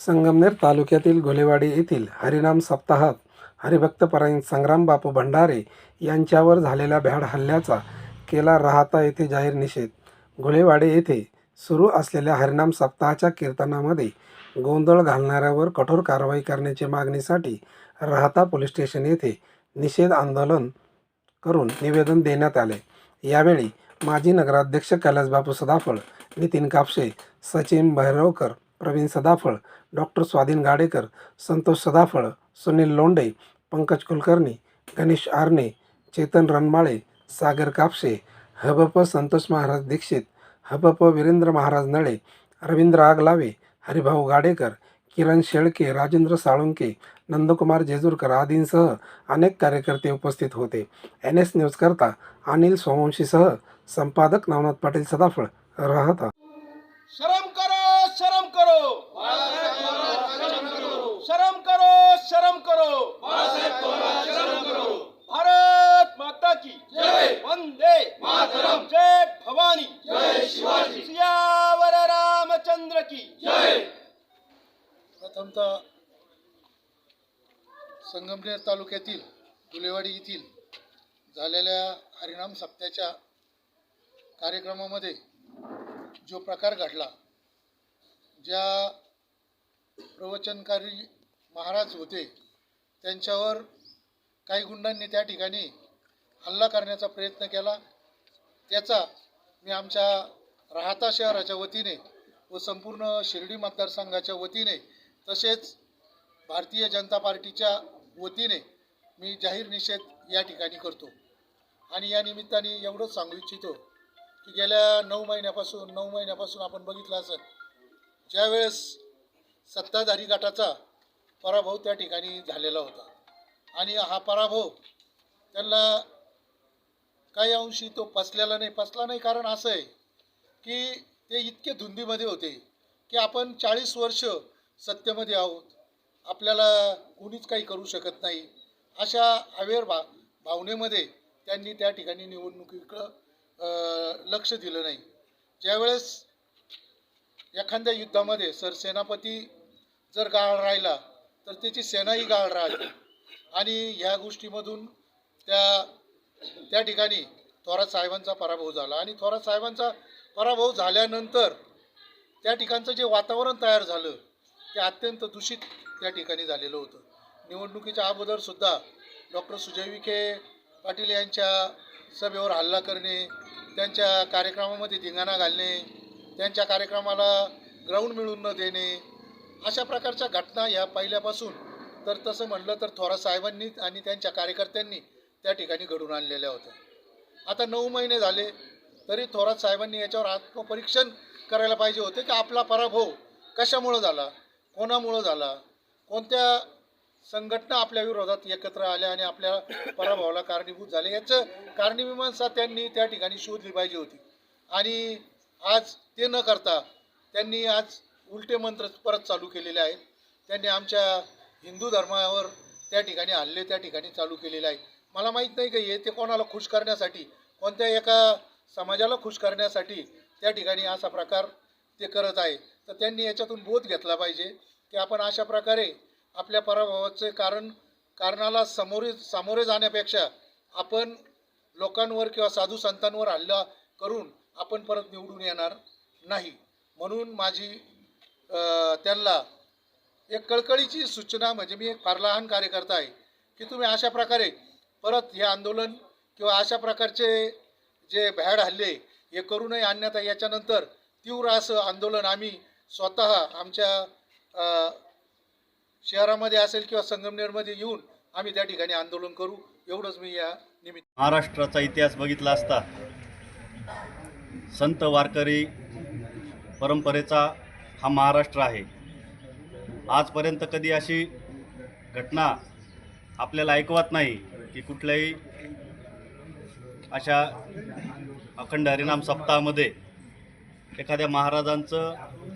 संगमनेर तालुक्यातील घोलेवाडी येथील हरिनाम सप्ताहात हरिभक्तपरायण संग्राम बापू भंडारे यांच्यावर झालेल्या भ्याड हल्ल्याचा केला राहता येथे जाहीर निषेध. घोलेवाडी येथे सुरू असलेल्या हरिनाम सप्ताहाच्या कीर्तनामध्ये गोंधळ घालणाऱ्यावर कठोर कारवाई करण्याची मागणीसाठी राहता पोलीस स्टेशन येथे निषेध आंदोलन करून निवेदन देण्यात आले. यावेळी माजी नगराध्यक्ष कैलासबापू सदाफळ नितीन कापसे सचिन भैरवकर प्रवीण सदाफळ डॉक्टर स्वाधीन गाडेकर संतोष सदाफळ सुनील लोंडे पंकज कुलकर्णी गणेश आरणे चेतन रणमाळे सागर कापसे हबप संतोष महाराज दीक्षित हबप वीरेंद्र महाराज नळे रवींद्र आगलावे हरिभाऊ गाडेकर किरण शेळके राजेंद्र साळुंके नंदकुमार जेजूरकर आदींसह अनेक कार्यकर्ते उपस्थित होते. एन एस न्यूजकरता अनिल सोमवंशीसह संपादक नवनाथ पाटील सदाफळ राहता. शरम करो। शरम करो शरम करो। करो भारत माता की जय। वंदे मातरम। जय भवानी। जय शिवाजी सियावर रामचंद्र की जय। प्रथमतः संगमनेर तालुक्यातील दुलेवाडी येथील झालेल्या हरिनाम सप्त्याच्या कार्यक्रमामध्ये जो प्रकार घडला ज्या प्रवचनकारी महाराज होते त्यांच्यावर काही गुंडांनी त्या ठिकाणी हल्ला करण्याचा प्रयत्न केला. त्याचा मी आमच्या राहता शहराच्या वतीने व संपूर्ण शिर्डी मतदारसंघाच्या वतीने तसेच भारतीय जनता पार्टीच्या वतीने मी जाहीर निषेध या ठिकाणी करतो. आणि या निमित्ताने एवढंच सांगू इच्छितो की गेल्या नऊ महिन्यापासून नऊ महिन्यापासून आपण बघितलं असेल ज्यावेळेस सत्ताधारी गटाचा पराभव त्या ठिकाणी झालेला होता. आणि हा पराभव त्यांना काही अंशी तो पसलेला नाही पसला नाही. कारण असं आहे की ते इतके धुंदीमध्ये होते की आपण चाळीस वर्ष सत्तेमध्ये आहोत. आपल्याला कुणीच काही करू शकत नाही. अशा अवेर भा भावनेमध्ये त्यांनी त्या ठिकाणी निवडणुकीकडं लक्ष दिलं नाही. ज्यावेळेस एखाद्या युद्धामध्ये सरसेनापती जर गाळ राहिला तर त्याची सेनाही गाळ राहते. आणि ह्या गोष्टीमधून त्या त्या ठिकाणी थोरात साहेबांचा पराभव झाला. आणि थोरात साहेबांचा पराभव झाल्यानंतर त्या ठिकाणचं जे वातावरण तयार झालं ते अत्यंत दूषित त्या ठिकाणी झालेलं होतं. निवडणुकीच्या अगोदरसुद्धा डॉक्टर सुजय विखे पाटील यांच्या सभेवर हल्ला करणे त्यांच्या कार्यक्रमामध्ये धिंगाणा घालणे त्यांच्या कार्यक्रमाला ग्राउंड मिळून न देणे अशा प्रकारच्या घटना ह्या पहिल्यापासून. तर तसं म्हणलं तर थोरा साहेबांनी आणि त्यांच्या कार्यकर्त्यांनी त्या ठिकाणी घडून आणलेल्या होत्या. आता नऊ महिने झाले तरी थोरात साहेबांनी याच्यावर आत्मपरीक्षण करायला पाहिजे होते की आपला पराभव कशामुळं झाला कोणामुळं झाला? कोणत्या संघटना आपल्या विरोधात एकत्र आल्या आणि आपल्या पराभवाला कारणीभूत झाले? याचं कारणीमीमांसा त्यांनी त्या ठिकाणी शोधली पाहिजे होती. आणि आज ते न करता त्यांनी आज उलटे मंत्र परत चालू केलेले आहेत. त्यांनी आमच्या हिंदू धर्मावर त्या ठिकाणी हल्ले त्या ठिकाणी चालू केलेले आहेत. मला माहीत नाही का हे ते कोणाला खुश करण्यासाठी कोणत्या एका समाजाला खुश करण्यासाठी त्या ठिकाणी असा प्रकार ते करत आहे. तर त्यांनी याच्यातून बोध घेतला पाहिजे की आपण अशा प्रकारे आपल्या पराभवाचे कारण कारणाला समोरे सामोरे जाण्यापेक्षा आपण लोकांवर किंवा साधू संतांवर हल्ला करून आपण परत निवडून येणार नाही. म्हणून माझी त्यांना एक कळकळीची सूचना म्हणजे मी एक फार लहान कार्यकर्ता आहे की तुम्ही अशा प्रकारे परत हे आंदोलन किंवा अशा प्रकारचे जे भ्याड हल्ले हे करू नये अन्यथा याच्यानंतर तीव्र असं आंदोलन आम्ही स्वतः आमच्या शहरामध्ये असेल किंवा संगमनेरमध्ये येऊन आम्ही त्या ठिकाणी आंदोलन करू. एवढंच मी या निमित्त महाराष्ट्राचा इतिहास बघितला असता संत वारकरी परंपरेचा हा महाराष्ट्र आहे. आजपर्यंत कधी अशी घटना आपल्याला ऐकवत नाही की कुठल्याही अशा अखंड हरिनाम सप्ताहामध्ये एखाद्या महाराजांचं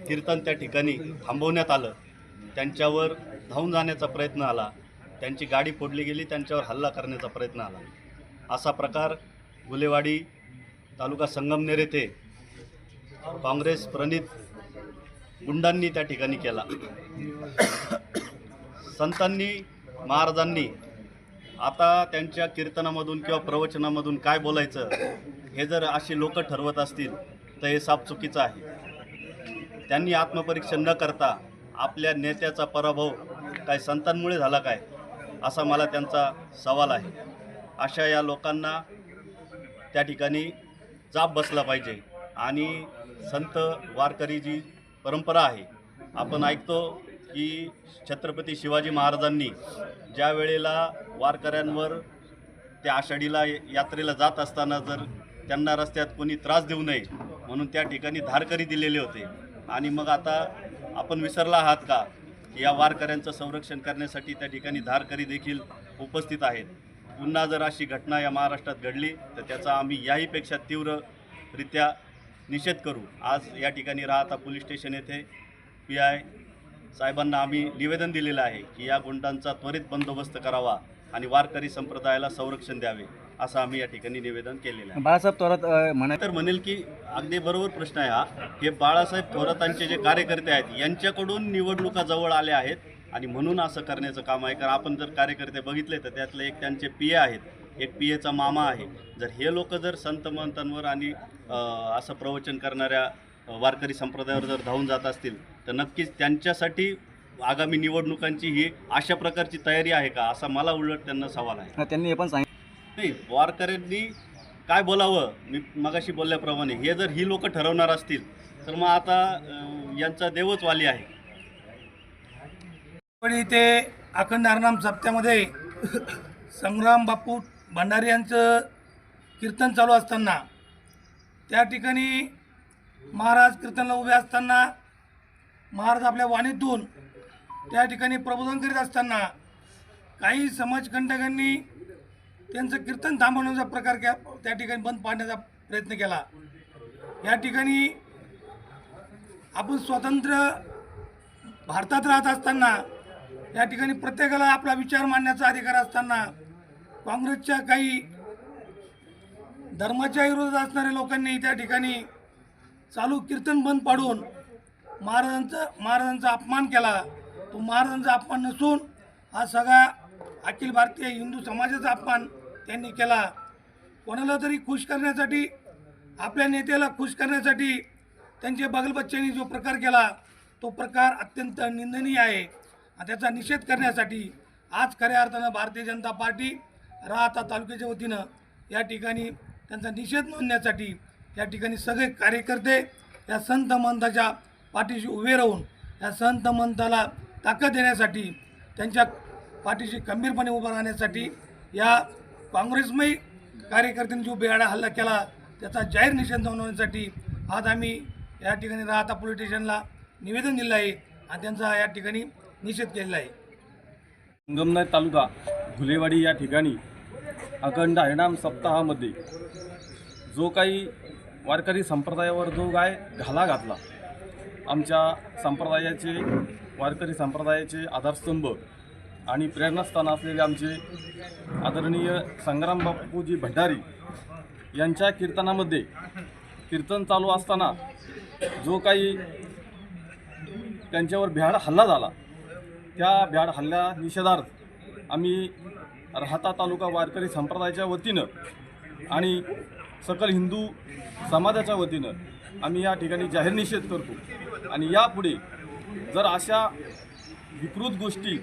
कीर्तन त्या ठिकाणी थांबवण्यात आलं. त्यांच्यावर धावून जाण्याचा प्रयत्न आला. त्यांची गाडी फोडली गेली त्यांच्यावर हल्ला करण्याचा प्रयत्न आला. असा प्रकार गुलेवाडी तालुका संगमनेर येथे काँग्रेस प्रणित गुंडांनी त्या ठिकाणी केला. संतांनी महाराजांनी आता त्यांच्या कीर्तनामधून किंवा प्रवचनामधून काय बोलायचं हे जर अशी लोक ठरवत असतील तर हे साप चुकीचं आहे. त्यांनी आत्मपरीक्षण न करता आपल्या नेत्याचा पराभव काय संतांमुळे झाला काय असा मला त्यांचा सवाल आहे. अशा या लोकांना त्या ठिकाणी जाप बसला पाहिजे. आणि संत वारकरी जी परंपरा आहे. आपण ऐकतो की छत्रपती शिवाजी महाराजांनी ज्या वेळेला वारकऱ्यांवर त्या आषाढीला यात्रेला जात असताना जर त्यांना रस्त्यात कोणी त्रास देऊ नये म्हणून त्या ठिकाणी धारकरी दिलेले होते. आणि मग आता आपण विसरला आहात का? की या वारकऱ्यांचं संरक्षण करण्यासाठी त्या ठिकाणी धारकरी देखील उपस्थित आहेत. पुन्हा जर अशी घटना या महाराष्ट्रात घडली तर त्याचा आम्ही याहीपेक्षा तीव्ररित्या निषेध करू. आज या ठिकाणी राहता पोलीस स्टेशन येथे पी आय साहेबांना आम्ही निवेदन दिलेलं आहे की या गुंडांचा त्वरित बंदोबस्त करावा आणि वारकरी संप्रदायाला संरक्षण द्यावे असं आम्ही या ठिकाणी निवेदन केलेलं आहे. बाळासाहेब थोरात म्हणा तर म्हणेल की अगदी बरोबर प्रश्न आहे हा. हे बाळासाहेब थोरातांचे जे कार्यकर्ते आहेत यांच्याकडून निवडणुका जवळ आल्या आहेत. आणि म्हणून असं करण्याचं काम आहे. कारण आपण जर कार्यकर्ते बघितले तर त्यातले एक त्यांचे पी ए आहेत. एक पी एचा मामा आहे. जर हे लोक जर संत महंतांवर आणि असं प्रवचन करणाऱ्या वारकरी संप्रदायावर जर धावून जात असतील तर नक्कीच त्यांच्यासाठी आगामी निवडणुकांची ही अशा प्रकारची तयारी आहे का? असा मला उलट त्यांना सवाल आहे. त्यांनी हे पण सांगितलं. नाही वारकऱ्यांनी काय बोलावं? मी मगाशी बोलल्याप्रमाणे हे जर ही लोक ठरवणार असतील तर मग आता यांचा देवच वाली आहे. पण इथे अखंड हरनाम सप्त्यामध्ये संग्राम बापू भंडारी यांचं कीर्तन चालू असताना त्या ठिकाणी महाराज कीर्तनला उभे असताना महाराज आपल्या वाणीतून त्या ठिकाणी प्रबोधन करीत असताना काही समाजकंटकांनी त्यांचं कीर्तन थांबवण्याचा प्रकार के त्या ठिकाणी बंद पाडण्याचा प्रयत्न केला. या ठिकाणी आपण स्वतंत्र भारतात राहत असताना या ठिकाणी प्रत्येकाला आपला विचार मांडण्याचा अधिकार असताना काँग्रेसच्या काही धर्माच्या विरोधात असणाऱ्या लोकांनी त्या ठिकाणी चालू कीर्तन बंद पाडून महाराजांचा महाराजांचा अपमान केला. तो महाराजांचा अपमान नसून हा सगळा अखिल भारतीय हिंदू समाजाचा अपमान त्यांनी केला. कोणाला तरी खुश करण्यासाठी आपल्या नेत्याला खुश करण्यासाठी त्यांचे बगलबच्च्यांनी जो प्रकार केला तो प्रकार अत्यंत निंदनीय आहे. त्याचा निषेध करण्यासाठी आज खऱ्या अर्थानं भारतीय जनता पार्टी राहता तालुक्याच्या वतीनं या ठिकाणी त्यांचा निषेध नोंदण्यासाठी या ठिकाणी सगळे कार्यकर्ते या संत मंताच्या पाठीशी उभे राहून या संत मंताला ताकद देण्यासाठी त्यांच्या पाठीशी खंबीरपणे उभं राहण्यासाठी या काँग्रेसमयी कार्यकर्त्यांनी जो बेहाडा हल्ला केला त्याचा जाहीर निषेध नोंदवण्यासाठी आज आम्ही या ठिकाणी राहता पोलीस स्टेशनला निवेदन दिलं आहे. आणि त्यांचा या ठिकाणी निषेध केलेला आहे. संगमनेर तालुका घुलेवाडी या ठिकाणी अखंड हरिणाम सप्ताहामध्ये जो काही वारकरी संप्रदायावर जो काय घाला घातला आमच्या संप्रदायाचे वारकरी संप्रदायाचे आधारस्तंभ आणि प्रेरणास्थान असलेले आमचे आदरणीय संग्राम बापूजी भंडारी यांच्या कीर्तनामध्ये कीर्तन चालू असताना जो काही त्यांच्यावर भ्याड हल्ला झाला त्या भ्याड हल्ल्या निषेधार्थ आम्ही राहता तालुका वारकरी संप्रदायाच्या वतीनं आणि सकल हिंदू समाजाच्या वतीनं आम्ही या ठिकाणी जाहीर निषेध करतो. आणि यापुढे जर अशा विकृत गोष्टी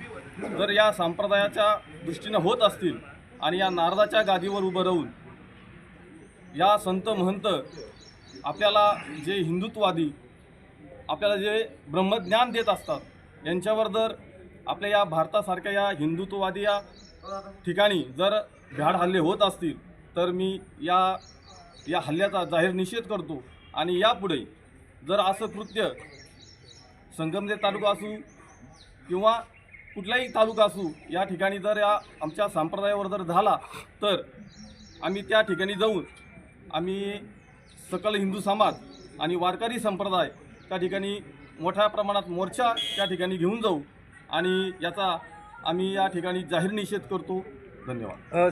जर या संप्रदायाच्या दृष्टीनं होत असतील आणि या नारदाच्या गादीवर उभं राहून या संत महंत आपल्याला जे हिंदुत्ववादी आपल्याला जे ब्रह्मज्ञान देत असतात यांच्यावर जर आपल्या या भारतासारख्या या हिंदुत्ववादी या ठिकाणी जर भ्याड हल्ले होत असतील तर मी या या हल्ल्याचा जाहीर निषेध करतो. आणि यापुढे जर असं कृत्य संगमनेर तालुका असू किंवा कुठलाही तालुका असू या ठिकाणी जर या आमच्या संप्रदायावर जर झाला तर आम्ही त्या ठिकाणी जाऊन आम्ही सकल हिंदू समाज आणि वारकरी संप्रदाय त्या ठिकाणी मोठ्या प्रमाणात मोर्चा त्या ठिकाणी घेऊन जाऊ. आणि याचा आम्ही या ठिकाणी जाहीर निषेध करतो. धन्यवाद.